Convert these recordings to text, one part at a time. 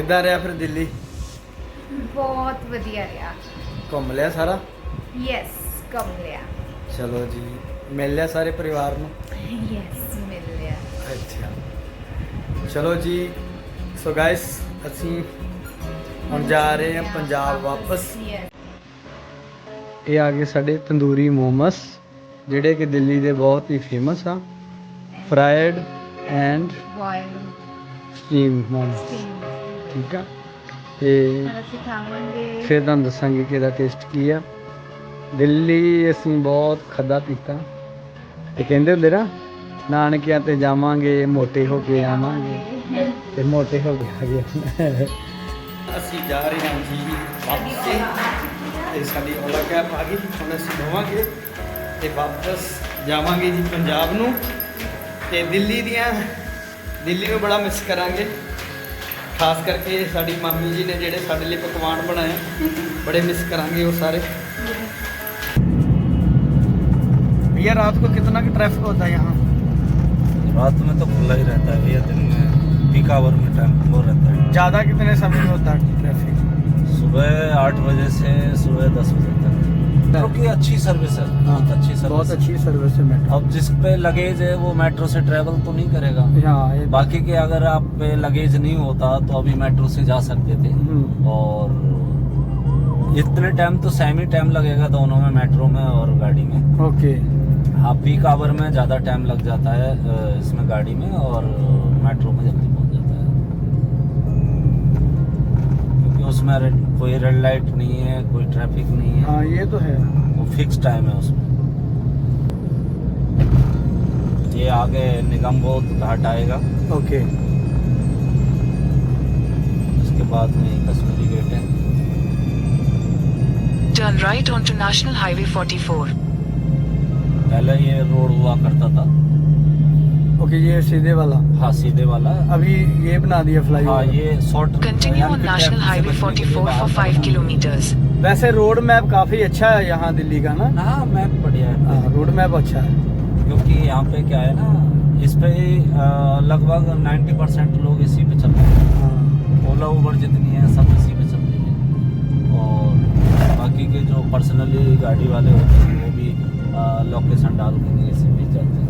ਕਿੱਦਾਂ ਰਿਹਾ ਫਿਰ ਦਿੱਲੀ? ਬਹੁਤ ਵਧੀਆ ਰਿਹਾ। ਘੁੰਮ ਲਿਆ ਸਾਰਾ? ਯੈਸ ਕੰਮ ਲਿਆ। ਚਲੋ ਜੀ ਮਿਲ ਲਿਆ ਸਾਰੇ ਪਰਿਵਾਰ ਨੂੰ? ਯੈਸ ਮਿਲ ਲਿਆ। ਅੱਛਾ। ਚਲੋ ਜੀ ਸੋ ਗਾਇਸ ਅਸੀਂ ਹੁਣ ਜਾ ਰਹੇ ਹਾਂ ਪੰਜਾਬ ਵਾਪਸ. ਇਹ ਆ ਗਏ ਸਾਡੇ ਤੰਦੂਰੀ ਮੋਮਸ ਜਿਹੜੇ ਕਿ ਦਿੱਲੀ ਦੇ ਬਹੁਤ ਹੀ ਫੇਮਸ ਆ। Fried and steam momos. ਠੀਕ ਆ? ਤੇ ਹੁਣ ਅਸੀਂ ਖਾਵਾਂਗੇ। ਫਿਰ ਤੁਹਾਨੂੰ ਦੱਸਾਂਗੇ ਕਿ ਇਹਦਾ ਟੇਸਟ ਕੀ ਆ। ਦਿੱਲੀ ਅਸੀਂ ਬਹੁਤ ਖਾਧਾ ਪੀਤਾ। ਤੇ ਕਹਿੰਦੇ ਹੁੰਦੇ ਨਾ ਨਾਨਕਿਆਂ ਤੇ ਜਾਵਾਂਗੇ ਮੋਟੇ ਹੋ ਕੇ ਆਵਾਂਗੇ। ਤੇ ਮੋਟੇ ਹੋ ਕੇ ਆ ਗਏ। ਅਸੀਂ ਜਾ ਰਹੇ ਹਾਂ ਜੀ ਵਾਪਸ। ਤੇ ਸਾਡੀ ਓਲਾ ਕੈਬ ਆ ਗਈ। ਹੁਣ ਅਸੀਂ ਹੋਵਾਂਗੇ ਤੇ ਵਾਪਸ ਜਾਵਾਂਗੇ ਜੀ ਪੰਜਾਬ ਨੂੰ। ਤੇ ਦਿੱਲੀ ਦੀਆਂ ਦਿੱਲੀ ਨੂੰ ਬੜਾ ਮਿਸ ਕਰਾਂਗੇ। ਖਾਸ ਕਰਕੇ ਸਾਡੀ ਮਾਮੀ ਜੀ ਨੇ ਜਿਹੜੇ ਸਾਡੇ ਲਈ ਪਕਵਾਨ ਬਣਾਏ बड़े मिस करेंगे वो सारे भैया रात को कितना का ट्रैफिक होता है यहाँ रात में तो खुला ही रहता है भैया दिन में पीक आवर में टाइम वो रहता है ज़्यादा कितने समय में होता है ट्रैफिक सुबह आठ बजे से सुबह दस बजे तक मेट्रो की अच्छी सर्विस है बहुत अच्छी सर्विस बहुत अच्छी सर्विस है मेट्रो अब जिस पे लगेज है वो मेट्रो से ट्रेवल तो नहीं करेगा। हाँ बाकी के अगर आप पे लगेज नहीं होता तो अभी मेट्रो से जा सकते थे। हम्म, और इतने टाइम तो सेम ही टाइम लगेगा दोनों में मेट्रो में और गाड़ी में। ओके हाँ पीक आवर में ज़्यादा टाइम लग जाता है इसमें गाड़ी में और मेट्रो में जल्दी। उसमें रेड- कोई रेड लाइट नहीं है कोई ट्रैफ़िक नहीं है। हाँ ये तो है। वो फिक्स टाइम है उसमें। ये आगे निगम बोध घाट आएगा। ओके। उसके बाद में कश्मीरी गेट है। Turn right onto National Highway 44. पहले ये रोड हुआ करता था। ओके ये सीधे वाला। हाँ सीधे वाला। अभी ये बना दिया फ्लाई हाँ ये short Continue on National Highway 44 for 5 kilometers. वैसे रोड मैप काफ़ी अच्छा है यहाँ दिल्ली का ना? हाँ मैप बढ़िया है। हाँ रोड मैप अच्छा है। क्योंकि यहाँ पे क्या है ना इस पे लगभग 90 परसेंट लोग इसी पे चल रहे हैं। हाँ। ओला उबर जितनी है सब इसी पे चल रही है। और बाकी के जो पर्सनली गाड़ी वाले होते हैं वो भी लोकेशन डाल के इसी पे चलते हैं।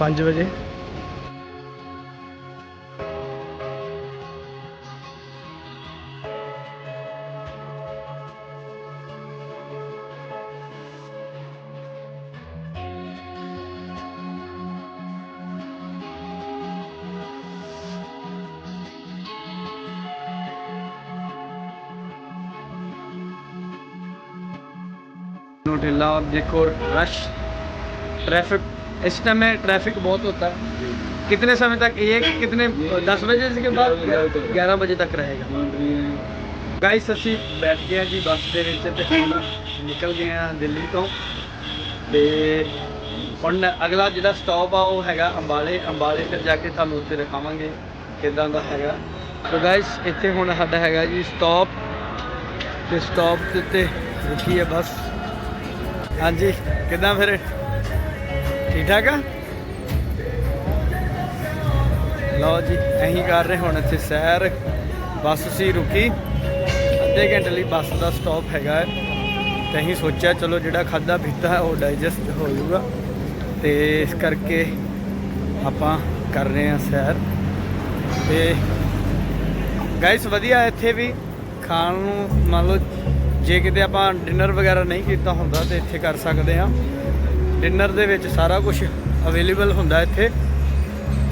ਪੰਜ ਵਜੇ। ਨੋਟਿਲਾ ਦੇਖੋ ਰਸ਼ ਟ੍ਰੈਫਿਕ इस टाइम में ट्रैफिक बहुत होता है कितने समय तक ये कितने दस बजे से के बाद ग्यारह बजे तक रहेगा ਗਾਇਸ ਅਸੀਂ ਬੈਠ ਗਏ ਆ ਜੀ ਬੱਸ ਦੇ ਵਿੱਚ ਤੇ ਹੁਣ ਨਿਕਲ ਗਏ ਆ ਦਿੱਲੀ ਤੋਂ ਤੇ ਹੁਣ ਅਗਲਾ ਜਿਹੜਾ ਸਟਾਪ ਆ ਉਹ ਹੈਗਾ ਅੰਬਾਲੇ ਅੰਬਾਲੇ ਫਿਰ ਜਾ ਕੇ ਤੁਹਾਨੂੰ ਉੱਥੇ ਦਿਖਾਵਾਂਗੇ ਕਿਦਾਂ ਦਾ ਹੈਗਾ ਸੋ ਗਾਇਸ ਇੱਥੇ ਹੁਣ ਸਾਡਾ ਹੈਗਾ ਜੀ ਸਟਾਪ ਤੇ ਸਟਾਪ ਦੇ ਉੱਤੇ ਰੁਕੀ ਹੈ ਬੱਸ ਹਾਂਜੀ ਕਿਦਾਂ ਫਿਰ ਠੀਕ ਠਾਕ ਆ? ਲਓ ਜੀ ਅਸੀਂ ਕਰ ਰਹੇ ਹੁਣ ਇੱਥੇ ਸੈਰ। ਬੱਸ ਸੀ ਰੁਕੀ। ਅੱਧੇ ਘੰਟੇ ਲਈ ਬੱਸ ਦਾ ਸਟਾਪ ਹੈਗਾ ਹੈ। ਤੇ ਅਸੀਂ ਸੋਚਿਆ ਚਲੋ ਜਿਹੜਾ ਖਾਦਾ ਪੀਤਾ ਉਹ ਡਾਈਜੈਸਟ ਹੋ ਜਾਊਗਾ। ਤੇ ਇਸ ਕਰਕੇ ਆਪਾਂ ਕਰ ਰਹੇ ਹਾਂ ਸੈਰ। ਤੇ ਗਾਇਸ ਵਧੀਆ ਇੱਥੇ ਵੀ। ਖਾਣ ਨੂੰ ਮੰਨ ਲਓ, ਜੇ ਕਿਤੇ ਆਪਾਂ ਡਿਨਰ ਵਗੈਰਾ ਨਹੀਂ ਕੀਤਾ ਹੁੰਦਾ, ਤੇ ਇੱਥੇ ਕਰ ਸਕਦੇ ਆ ਡਿਨਰ ਦੇ ਵਿੱਚ ਸਾਰਾ ਕੁਝ ਅਵੇਲੇਬਲ ਹੁੰਦਾ ਇੱਥੇ।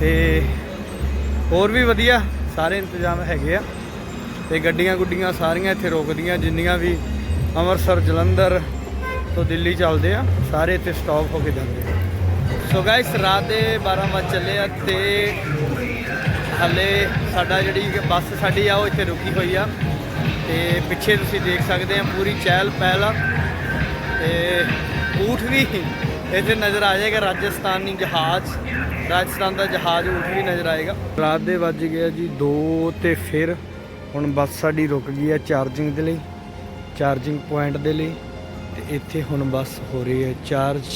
ਤੇ ਹੋਰ ਵੀ ਵਧੀਆ ਸਾਰੇ ਇੰਤਜ਼ਾਮ ਹੈਗੇ ਆ। ਤੇ ਗੱਡੀਆਂ ਗੁੱਡੀਆਂ ਸਾਰੀਆਂ ਇੱਥੇ ਰੁਕਦੀਆਂ, ਜਿੰਨੀਆਂ ਵੀ ਅੰਮ੍ਰਿਤਸਰ, ਜਲੰਧਰ ਤੋਂ ਦਿੱਲੀ ਚੱਲਦੇ ਆ, ਸਾਰੇ ਇੱਥੇ ਸਟਾਪ ਹੋ ਕੇ ਜਾਂਦੇ ਆ। ਸੋ ਗਾਇਸ ਰਾਤ ਦੇ 12 ਵਜੇ ਚੱਲੇ ਆ ਤੇ ਹਲੇ ਸਾਡਾ ਜਿਹੜੀ ਬੱਸ ਸਾਡੀ ਆ, ਉਹ ਇੱਥੇ ਰੁਕੀ ਹੋਈ ਆ। ਤੇ ਪਿੱਛੇ ਤੁਸੀਂ ਦੇਖ ਸਕਦੇ ਆ, ਪੂਰੀ ਚਹਿਲ ਪਹਿਲ ਆ। ਤੇ ਊਠ ਵੀ ਇੱਥੇ ਨਜ਼ਰ ਆ ਜਾਏਗਾ ਰਾਜਸਥਾਨੀ ਜਹਾਜ਼। ਰਾਜਸਥਾਨ ਦਾ ਜਹਾਜ਼ ਊਠ ਵੀ ਨਜ਼ਰ ਆਏਗਾ। ਰਾਤ ਦੇ ਵੱਜ ਗਿਆ ਜੀ 2 ਤੇ ਫਿਰ ਹੁਣ ਬੱਸ ਸਾਡੀ ਰੁਕ ਗਈ ਹੈ ਚਾਰਜਿੰਗ ਦੇ ਲਈ, ਚਾਰਜਿੰਗ ਪੁਆਇੰਟ ਦੇ ਲਈ ਤੇ ਇੱਥੇ ਹੁਣ ਬੱਸ ਹੋ ਰਹੀ ਹੈ ਚਾਰਜ।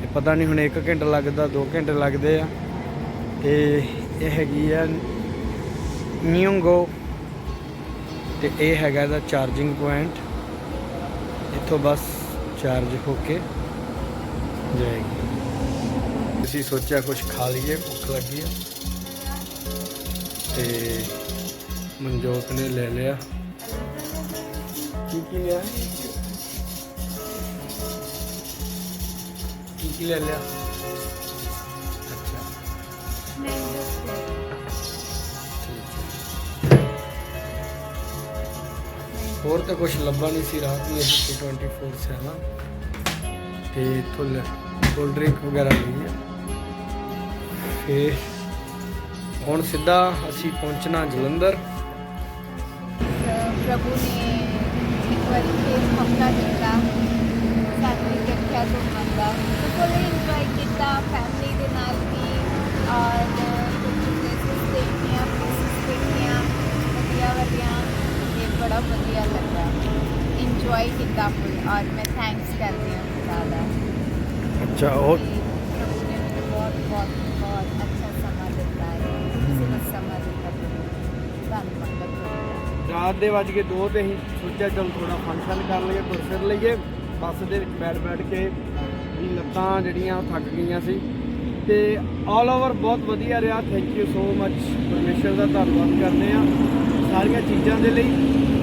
ਤੇ ਪਤਾ ਨਹੀਂ ਹੁਣ 1 ਘੰਟਾ ਲੱਗਦਾ 2 ਘੰਟੇ ਲੱਗਦੇ ਆ। ਤੇ ਇਹ ਹੈਗੀ ਆ ਨਿਊਗੋ। ਤੇ ਇਹ ਹੈਗਾ ਇਹਦਾ ਚਾਰਜਿੰਗ ਪੁਆਇੰਟ। ਇੱਥੋਂ ਬੱਸ ਚਾਰਜ ਹੋ ਕੇ ਜਾਏਗੀ। ਅਸੀਂ ਸੋਚਿਆ ਕੁਝ ਖਾ ਲਈਏ, ਭੁੱਖ ਲੱਗੀ ਆ। ਤੇ ਮਨਜੋਤ ਨੇ ਲੈ ਲਿਆ। ਕੀ ਕੀ ਲਿਆ? ਕੀ ਕੀ ਲੈ ਲਿਆ? ਹੋਰ ਤਾਂ ਕੁਝ ਲੱਭਾ ਨਹੀਂ ਸੀ, ਰਾਤ ਨੂੰ ਅਸੀਂ 24/7 ਤੇ ਇੱਥੋਂ ਕੋਲਡ ਡਰਿੰਕ ਵਗੈਰਾ ਲਈ ਆ। ਤੇ ਹੁਣ ਸਿੱਧਾ ਅਸੀਂ ਪਹੁੰਚਣਾ ਜਲੰਧਰ। ਪ੍ਰਭੂ ਨੇ ਇੱਕ ਵਾਰੀ ਫੇਰ ਮੌਕਾ ਦਿੱਤਾ। ਸਾਨੂੰ ਇਕੱਠਿਆਂ ਘੁੰਮਣ ਦਾ ਤੇ ਫੁੱਲ ਇੰਜੋਏ ਕੀਤਾ ਫੈਮਿਲੀ ਦੇ ਨਾਲ ਵੀ। ਔਰ ਪਲੇਸਿਸ ਦੇਖੀਆਂ ਪਲੇਸਿਸ ਦੇਖੀਆਂ ਵਧੀਆ ਵਧੀਆ। ਤੇ ਬੜਾ ਵਧੀਆ ਲੱਗਾ। ਇੰਜੋਏ ਕੀਤਾ ਫੁੱਲ ਔਰ ਮੈਂ ਥੈਂਕਸ ਕਰਦੀ ਹਾਂ। ਅੱਛਾ ਉਹ ਕਿ ਪ੍ਰਭੂ ਨੇ ਮੈਨੂੰ ਬਹੁਤ ਬਹੁਤ ਬਹੁਤ ਅੱਛਾ ਸਮਾਂ ਦਿੱਤਾ ਹੈ ਕਿਸੇ ਨੂੰ ਸਮਾਂ ਦਿੱਤਾ ਪ੍ਰਭੂ ਧੰਨਵਾਦ ਪ੍ਰਭੂ ਦਾ। ਰਾਤ ਦੇ ਵੱਜ ਕੇ 2 ਤੇ ਅਸੀਂ ਸੋਚਿਆ ਚਲ ਥੋੜਾ ਫੰਕਸ਼ਨ ਕਰ ਲਈਏ ਤੁਰ ਫਿਰ ਲਈਏ। ਬੱਸ ਦੇ ਵਿੱਚ ਬੈਠ ਬੈਠ ਕੇ ਵੀ ਲੱਤਾਂ ਜਿਹੜੀਆਂ ਉਹ ਥੱਕ ਗਈਆਂ ਸੀ। ਤੇ ਆਲ ਓਵਰ ਬਹੁਤ ਵਧੀਆ ਰਿਹਾ। ਥੈਂਕ ਯੂ ਸੋ ਮੱਚ ਪਰਮੇਸ਼ਰ ਦਾ ਧੰਨਵਾਦ ਕਰਦੇ ਆ ਸਾਰੀਆਂ ਚੀਜ਼ਾਂ ਦੇ ਲਈ।